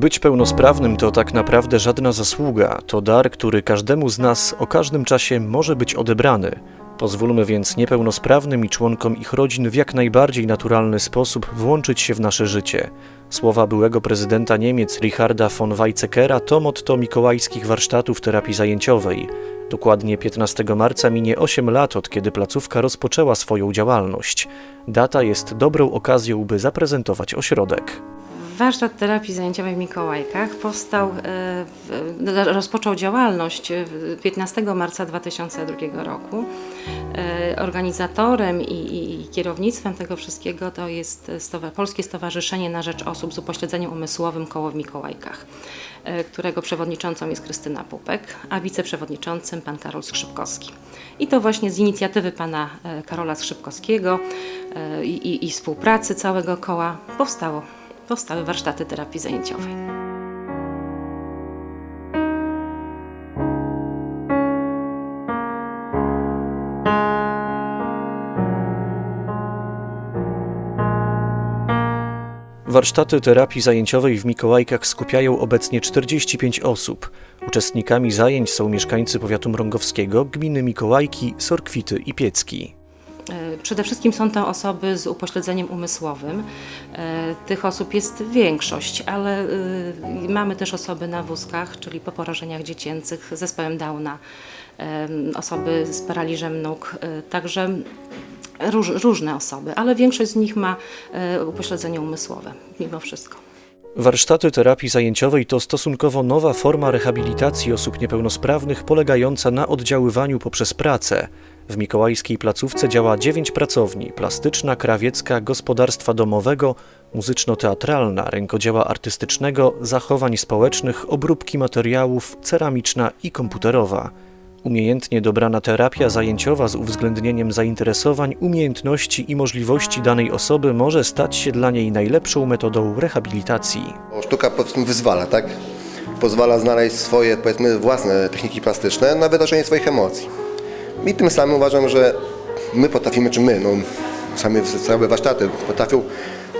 Być pełnosprawnym to tak naprawdę żadna zasługa, to dar, który każdemu z nas o każdym czasie może być odebrany. Pozwólmy więc niepełnosprawnym i członkom ich rodzin w jak najbardziej naturalny sposób włączyć się w nasze życie. Słowa byłego prezydenta Niemiec Richarda von Weizsäckera to motto mikołajskich warsztatów terapii zajęciowej. Dokładnie 15 marca minie 8 lat od kiedy placówka rozpoczęła swoją działalność. Data jest dobrą okazją, by zaprezentować ośrodek. Warsztat terapii zajęciowej w Mikołajkach powstał, e, no, rozpoczął działalność e, w 15 marca 2002 roku. E, Organizatorem i, kierownictwem tego wszystkiego to jest Polskie Stowarzyszenie na Rzecz Osób z Upośledzeniem Umysłowym Koło w Mikołajkach, e, którego przewodniczącą jest Krystyna Pupek, a wiceprzewodniczącym pan Karol Skrzypkowski. I to właśnie z inicjatywy pana e, Karola Skrzypkowskiego e, i, i, i współpracy całego koła powstało powstały warsztaty terapii zajęciowej. Warsztaty terapii zajęciowej w Mikołajkach skupiają obecnie 45 osób. Uczestnikami zajęć są mieszkańcy powiatu mrągowskiego, gminy Mikołajki, Sorkwity i Piecki. E, Przede wszystkim są to osoby z upośledzeniem umysłowym. E, Tych osób jest większość, ale y, mamy też osoby na wózkach, czyli po porażeniach dziecięcych, zespołem Downa, osoby z paraliżem nóg, e, także róż, różne osoby, ale większość z nich ma e, upośledzenie umysłowe, mimo wszystko. Warsztaty terapii zajęciowej to stosunkowo nowa forma rehabilitacji osób niepełnosprawnych polegająca na oddziaływaniu poprzez pracę. W mikołajskiej placówce działa dziewięć pracowni: plastyczna, krawiecka, gospodarstwa domowego, muzyczno-teatralna, rękodzieła artystycznego, zachowań społecznych, obróbki materiałów, ceramiczna i komputerowa. Umiejętnie dobrana terapia zajęciowa z uwzględnieniem zainteresowań, umiejętności i możliwości danej osoby może stać się dla niej najlepszą metodą rehabilitacji. Sztuka po prostu wyzwala, tak? Pozwala znaleźć swoje, powiedzmy, własne techniki plastyczne na wyrażenie swoich emocji. I tym samym uważam, że my potrafimy, czy my, no, same całe warsztaty potrafią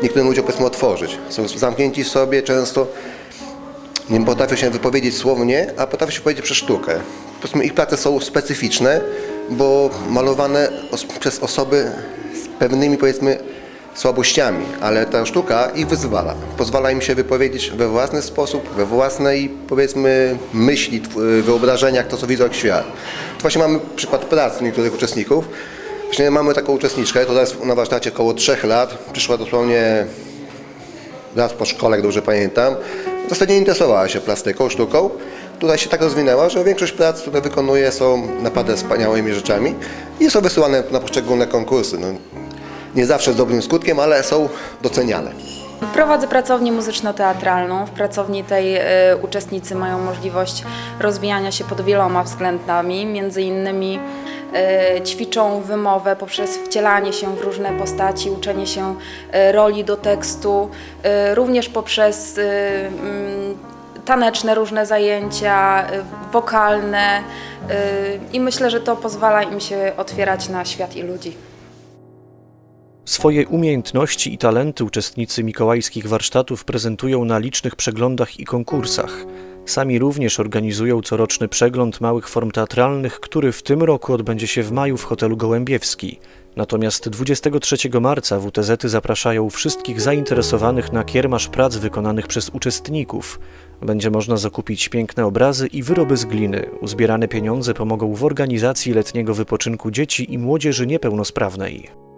niektórym ludziom, powiedzmy, otworzyć. Są zamknięci w sobie często, nie potrafią się wypowiedzieć słownie, a potrafią się powiedzieć przez sztukę. Powiedzmy, ich prace są specyficzne, bo malowane os przez osoby z pewnymi, powiedzmy, słabościami, ale ta sztuka ich wyzwala. Pozwala im się wypowiedzieć we własny sposób, we własnej, powiedzmy, myśli, wyobrażeniach, to co widzą jak świat. Tu właśnie mamy przykład pracy niektórych uczestników. Właśnie mamy taką uczestniczkę, to teraz na warsztacie około 3 lat, przyszła dosłownie raz po szkole, jak dobrze pamiętam. W zasadzie nie interesowała się plastyką, sztuką. Tutaj się tak rozwinęła, że większość prac, które wykonuje są naprawdę wspaniałymi rzeczami i są wysyłane na poszczególne konkursy. No, nie zawsze z dobrym skutkiem, ale są doceniane. Prowadzę pracownię muzyczno-teatralną. W pracowni tej e, uczestnicy mają możliwość rozwijania się pod wieloma względami, między innymi e, ćwiczą wymowę poprzez wcielanie się w różne postaci, uczenie się e, roli do tekstu, również poprzez mm, taneczne różne zajęcia, wokalne i myślę, że to pozwala im się otwierać na świat i ludzi. Swoje umiejętności i talenty uczestnicy mikołajskich warsztatów prezentują na licznych przeglądach i konkursach. Sami również organizują coroczny przegląd małych form teatralnych, który w tym roku odbędzie się w maju w hotelu Gołębiewski. Natomiast 23 marca WTZ zapraszają wszystkich zainteresowanych na kiermasz prac wykonanych przez uczestników. Będzie można zakupić piękne obrazy i wyroby z gliny. Uzbierane pieniądze pomogą w organizacji letniego wypoczynku dzieci i młodzieży niepełnosprawnej.